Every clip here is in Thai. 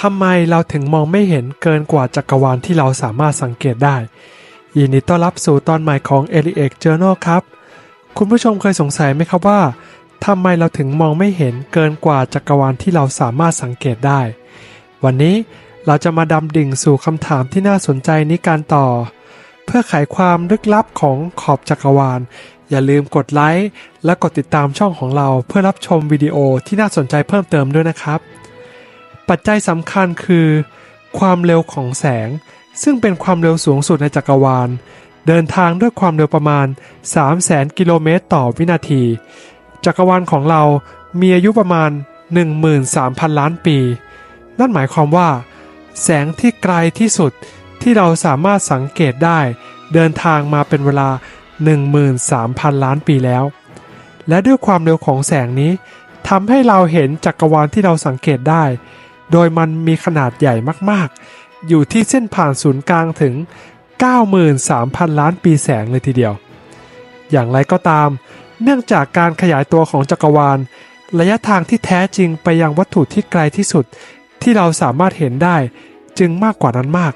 ทำไมเราถึงมองไม่เห็นเกินกว่าจักรวาลที่เราสามารถสังเกตได้ ยินดีต้อนรับสู่ตอนใหม่ของ e l i x Journal ครับ คุณผู้ชมเคยสงสัยไหมครับว่าทำไมเราถึงมองไม่เห็นเกินกว่าจักรวาลที่เราสามารถสังเกตได้ วันนี้เราจะมาดำดิ่งสู่คำถามที่น่าสนใจนี้การต่อ เพื่อไขความลึกลับของขอบจักรวาล อย่าลืมกดไลค์และกดติดตามช่องของเราเพื่อรับชมวิดีโอที่น่าสนใจเพิ่มเติมด้วยนะครับ ปัจจัยสำคัญคือ ความเร็วของแสง ซึ่งเป็นความเร็วสูงสุดในจักรวาล เดินทางด้วยความเร็วประมาณ 300,000กิโลเมตรต่อวินาที จักรวาลของเรามีอายุประมาณ 13,000 ล้านปี นั่นหมายความว่า แสงที่ไกลที่สุดที่เราสามารถสังเกตได้ เดินทางมาเป็นเวลา 13,000 ล้านปีแล้ว และด้วยความเร็วของแสงนี้ทำให้เราเห็นจักรวาลที่เราสังเกตได้ โดยมันมีขนาดใหญ่มากๆ อยู่ที่เส้นผ่านศูนย์กลางถึง 93,000 ล้านปีแสงเลยทีเดียว อย่างไรก็ตาม เนื่องจากการขยายตัวของจักรวาล ระยะทางที่แท้จริงไปยังวัตถุที่ไกลที่สุด ที่เราสามารถเห็นได้จึงมากกว่านั้นมาก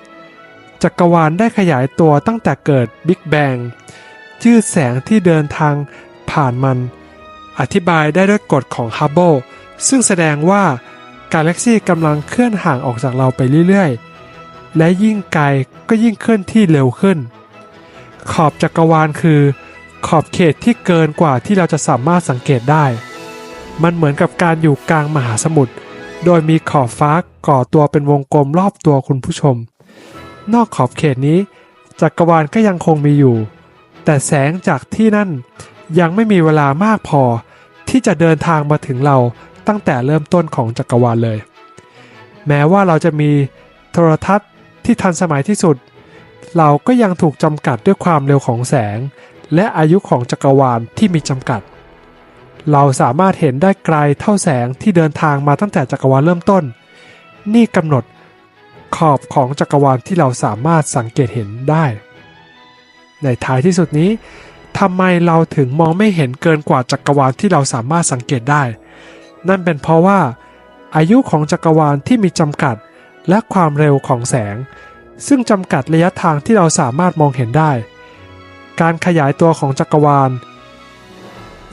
จักรวาลได้ขยายตัวตั้งแต่เกิดบิ๊กแบงยืดแสงที่เดินทางผ่านมัน อธิบายได้ด้วยกฎของฮับเบิลซึ่งแสดงว่า กาแล็กซี่กำลังเคลื่อนห่างออกจากเราไปเรื่อยๆ และยิ่งไกลก็ยิ่งเคลื่อนที่เร็วขึ้น ขอบจักรวาลคือ ขอบเขตที่เกินกว่าที่เราจะสามารถสังเกตได้ มันเหมือนกับการอยู่กลางมหาสมุทร โดยมีขอบฟ้าก่อตัวเป็นวงกลมรอบตัวคุณผู้ชม นอกขอบเขตนี้ จักรวาลก็ยังคงมีอยู่ แต่แสงจากที่นั่นยังไม่มีเวลามากพอที่จะเดินทางมาถึงเรา ตั้งแต่เริ่มต้นของจักรวาลเลย แม้ว่าเราจะมีโทรทัศน์ที่ทันสมัยที่สุด เราก็ยังถูกจำกัดด้วยความเร็วของแสง และอายุของจักรวาลที่มีจำกัด เราสามารถเห็นได้ไกลเท่าแสงที่เดินทางมาตั้งแต่จักรวาลเริ่มต้น นี่กำหนดขอบของจักรวาลที่เราสามารถสังเกตเห็นได้ ในท้ายที่สุดนี้ทำไมเราถึงมองไม่เห็นเกินกว่าจักรวาลที่เราสามารถสังเกตได้ นั่นเป็นเพราะว่า อายุของจักรวาลที่มีจำกัดและความเร็วของแสง ซึ่งจำกัดระยะทางที่เราสามารถมองเห็นได้ การขยายตัวของจักรวาล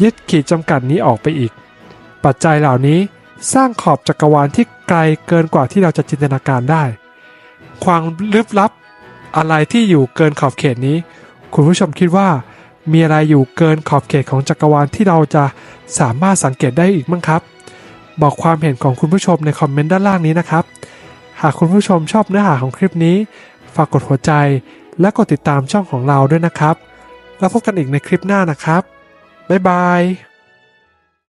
ยึดขีดจำกัดนี้ออกไปอีก ปัจจัยเหล่านี้สร้างขอบจักรวาลที่ไกลเกินกว่าที่เราจะจินตนาการได้ ความลึกลับ อะไรที่อยู่เกินขอบเขตนี้ คุณผู้ชมคิดว่า มีอะไรอยู่เกินขอบเขตของจักรวาลที่เราจะสามารถสังเกตได้อีกมั้งครับ บอกความเห็นของคุณผู้ชมในคอมเมนต์ด้านล่างนี้นะครับ หากคุณผู้ชมชอบเนื้อหาของคลิปนี้ ฝากกดหัวใจ และกดติดตามช่องของเราด้วยนะครับ แล้วพบกันอีกในคลิปหน้านะครับ บ๊ายบาย